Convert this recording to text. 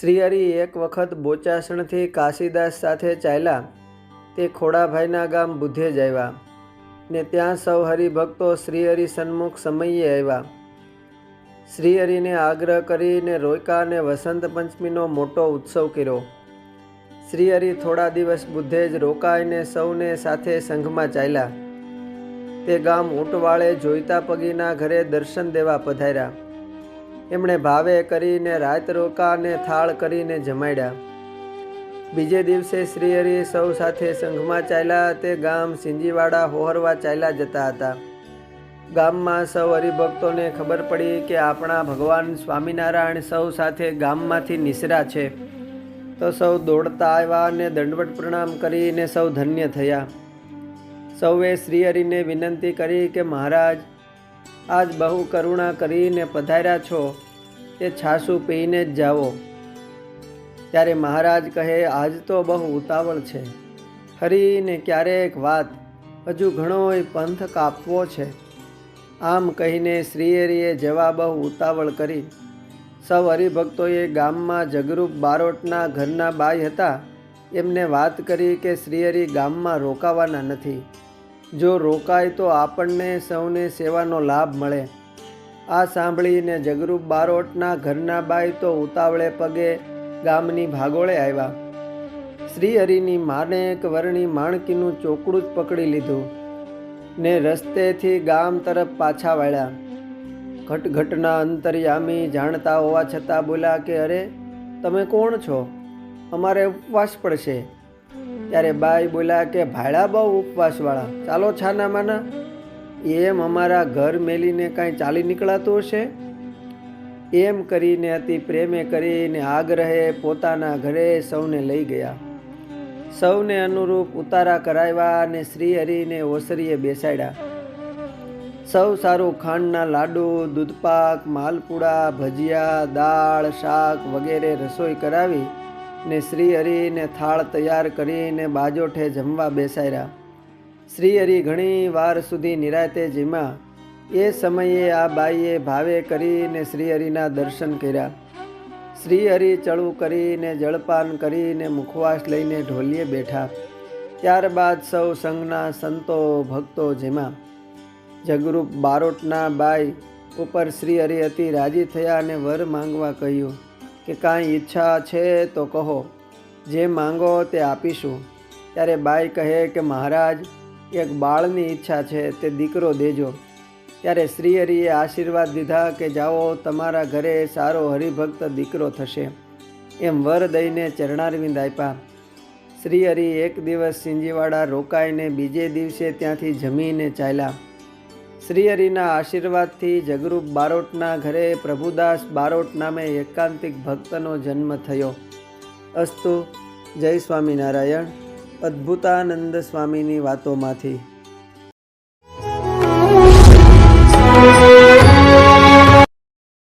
શ્રીહરિ એક વખત બોચાસણથી કાશીદાસ સાથે ચાલ્યા. તે ખોડાભાઈના ગામ બુધે જ આવ્યા ને ત્યાં સૌ હરિભક્તો શ્રીહરિ સન્મુખ સમયે આવ્યા. શ્રીહરિને આગ્રહ કરીને રોયકા અને વસંત પંચમીનો મોટો ઉત્સવ કર્યો. શ્રીહરિ થોડા દિવસ બુધે જ રોકાઈને સૌને સાથે સંઘમાં ચાલ્યા. તે ગામ ઊંટવાળે જોઈતા પગીના ઘરે દર્શન દેવા પધાર્યા. એમણે ભાવે કરીને રાત રોકાને થાળ કરીને જમાડ્યા. બીજે દિવસે શ્રીહરિ સૌ સાથે સંઘમાં ચાલ્યા તે ગામ સિંજીવાડા હોહરવા ચાલ્યા જતા હતા. ગામમાં સૌ હરિભક્તોને ખબર પડી કે આપણા ભગવાન સ્વામિનારાયણ સૌ સાથે ગામમાંથી નિસરા છે. તો સૌ દોડતા આવ્યા અને દંડવટ પ્રણામ કરીને સૌ ધન્ય થયા. સૌએ શ્રીહરિને વિનંતી કરી કે મહારાજ આજ બહુ કરુણા કરીને પધાર્યા છો. તે છાસુ પીને જ જાઓ. ત્યારે મહારાજ કહે, આજ તો બહુ ઉતાવળ છે. ફરીને ક્યારેક વાત. હજુ ઘણોય પંથ કાપવો છે. આમ કહીને શ્રીએરીએ જવા બહુ ઉતાવળ કરી. સૌ હરિભક્તોએ ગામમાં જગરૂપ બારોટના ઘરના બાઈ હતા. એમને વાત કરી કે શ્રીહરિ ગામમાં રોકાવાના નથી. જો રોકાય તો આપણને સૌને સેવાનો લાભ મળે. આ સાંભળીને જગરૂપ બારોટના ઘરના બાઈ તો ઉતાવળે પગે ગામની ભાગોળે આવ્યા. શ્રીહરિની માને એક વર્ણી માણકીનું ચોકડું જ પકડી લીધું ને રસ્તેથી ગામ તરફ પાછા વાળ્યા. ઘટઘટના અંતર્યામી જાણતા હોવા છતાં બોલ્યા કે, અરે, તમે કોણ છો? અમારે ઉપવાસ પડશે. ત્યારે બાઈ બોલ્યા કે, ભાડા બહુ ઉપવાસવાળા. ચાલો છાના માના. એમ અમારા ઘર મેલીને કાંઈ ચાલી નીકળાતું હશે? એમ કરીને અતિ પ્રેમે કરીને આગ્રહે પોતાના ઘરે સૌને લઈ ગયા. સૌને અનુરૂપ ઉતારા કરાવ્યા અને શ્રીહરિને ઓસરીએ બેસાડ્યા. સૌ સારું ખાંડના લાડુ, દૂધપાક, માલપુડા, ભજીયા, દાળ, શાક વગેરે રસોઈ કરાવી ને શ્રીહરિને થાળ તૈયાર કરીને બાજોઠે જમવા બેસાડ્યા. શ્રીહરિ ઘણી વાર સુધી નિરાતે જીમા એ સમયે આ બાઈએ ભાવે કરીને શ્રીહરિના દર્શન કર્યા. શ્રીહરિ ચળું કરીને જળપાન કરીને મુખવાસ લઈને ઢોલીએ બેઠા. ત્યારબાદ સૌ સંઘના સંતો, ભક્તો જેમાં જગરૂપ બારોટના બાઈ ઉપર શ્રીહરિ અતિ રાજી થયા અને વર માંગવા કહ્યું કે કાંઈ ઈચ્છા છે તો કહો. જે માંગો તે આપીશું. ત્યારે બાઈ કહે કે મહારાજ, એક બાળની ઈચ્છા છે તે દીકરો દેજો. ત્યારે શ્રીહરિએ આશીર્વાદ દીધા કે જાઓ, તમારા ઘરે સારો હરિભક્ત દીકરો થશે. એમ વર દઈને ચરણારવિંદ આપ્યા. શ્રીહરિ એક દિવસ સિંજીવાડા રોકાઈને બીજે દિવસે ત્યાંથી જમીને ચાલ્યા. શ્રીહરિના આશીર્વાદથી જગરૂપ બારોટના ઘરે પ્રભુદાસ બારોટ નામે એકાંતિક ભક્તનો જન્મ થયો. અસ્તુ જય સ્વામિનારાયણ. અદ્ભુતાનંદ સ્વામીની વાતોમાંથી.